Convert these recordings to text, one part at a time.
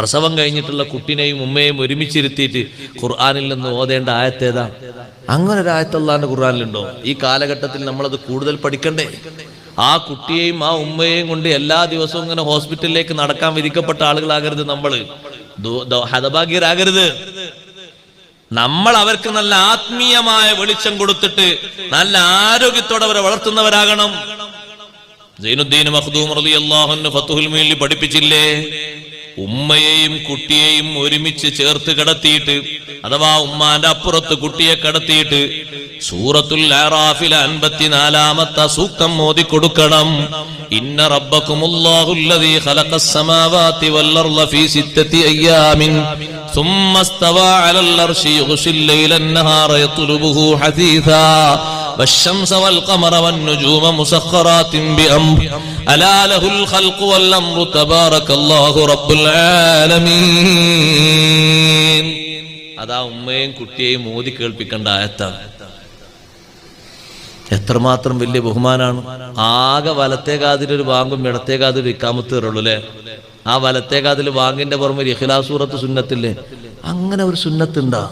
പ്രസവം കഴിഞ്ഞിട്ടുള്ള കുട്ടിനെയും ഉമ്മയെയും ഒരുമിച്ചിരുത്തിയിട്ട് ഖുർആാനിൽ നിന്ന് ഓതേണ്ട ആയത്തേതാ അങ്ങനെ ഒരു ആയത്തല്ലാന്റെ ഖുർആാനിലുണ്ടോ? ഈ കാലഘട്ടത്തിൽ നമ്മളത് കൂടുതൽ പഠിക്കണ്ടേ? ആ കുട്ടിയെയും ആ ഉമ്മയെയും കൊണ്ട് എല്ലാ ദിവസവും ഇങ്ങനെ ഹോസ്പിറ്റലിലേക്ക് നടക്കാൻ വിധിക്കപ്പെട്ട ആളുകളാകരുത് നമ്മൾ ഹതഭാഗ്യരാകരുത്. നമ്മൾ അവർക്ക് നല്ല ആത്മീയമായ വെളിച്ചം കൊടുത്തിട്ട് നല്ല ആരോഗ്യത്തോടെ അവരെ വളർത്തുന്നവരാകണം. സൈനുദ്ദീൻ മഖ്ദൂം റളിയല്ലാഹു അൻഹു മുഈനിൽ പഠിപ്പിച്ചില്ലേ? ഉമ്മയെയും കുട്ടിയെയും ഒരുമിച്ച് ചേർത്ത് കിടത്തിയിട്ട് അഥവാ ഉമ്മാന്റെ അപ്പുറത്ത് കുട്ടിയെ കിടത്തിയിട്ട് സൂറത്തുൽ ആറാഫിലെ അൻപത്തിനാലാമത്തെ സൂക്തം മോദി കൊടുക്കണം ഇന്ന റബ്ബക്കുമുല്ലാഹുല്ലദീ ഖലഖസ് സമാവാതി വൽ അർള ഫീ സിത്തത്തി അയ്യാമിൻ ثم استوى على العرش يغشي الليل النهار يطلبه حثيثا والشمس والقمر والنجوم مسخرات بأمر ألا له الخلق والأمر تبارك الله رب العالمين അതാ ഉമ്മയും കുട്ടിയെയും മോദി കേൾപ്പിക്കേണ്ട ആയത്താണ് എത്രമാത്രം വലിയ ബഹുമാനാണ് ആകെ വലത്തേ കാതിൽ ഒരു വാങ്കും ഇടത്തേ കാതിൽ ഇക്കാമത്ത് കയറുള്ളൂ അല്ലേ ആ വലത്തേ കാതിൽ വാങ്ങിന്റെ പുറമെ ഇഖ്ലാസൂറത്ത് സുന്നത്തില്ലേ അങ്ങനെ ഒരു സുന്നത്തുണ്ടാ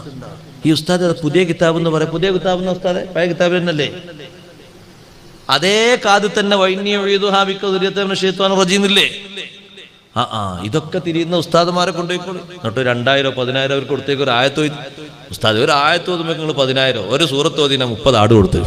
ഈ ഉസ്താദ് പുതിയ കിതാബ് എന്ന് പറയാം. പുതിയ കിതാബ് എന്ന ഉസ്താദെ? പഴയ കിതാബ് തന്നല്ലേ അതേ കാത് തന്നെ വൈന്യ റജീന്നില്ലേ? ആ ആ ഇതൊക്കെ തിരിയുന്ന ഉസ്താദുമാരെ കൊണ്ടുപോയിക്കോളൂ. എന്നിട്ട് രണ്ടായിരോ പതിനായിരം അവർക്ക് കൊടുത്തേക്ക് ഒരു ആയത്തോ ഉസ്താദ് ഒരു ആയത്തോ നിങ്ങൾ പതിനായിരോ ഒരു സൂറത്ത് ഓതിന മുപ്പത് ആട് കൊടുത്തു.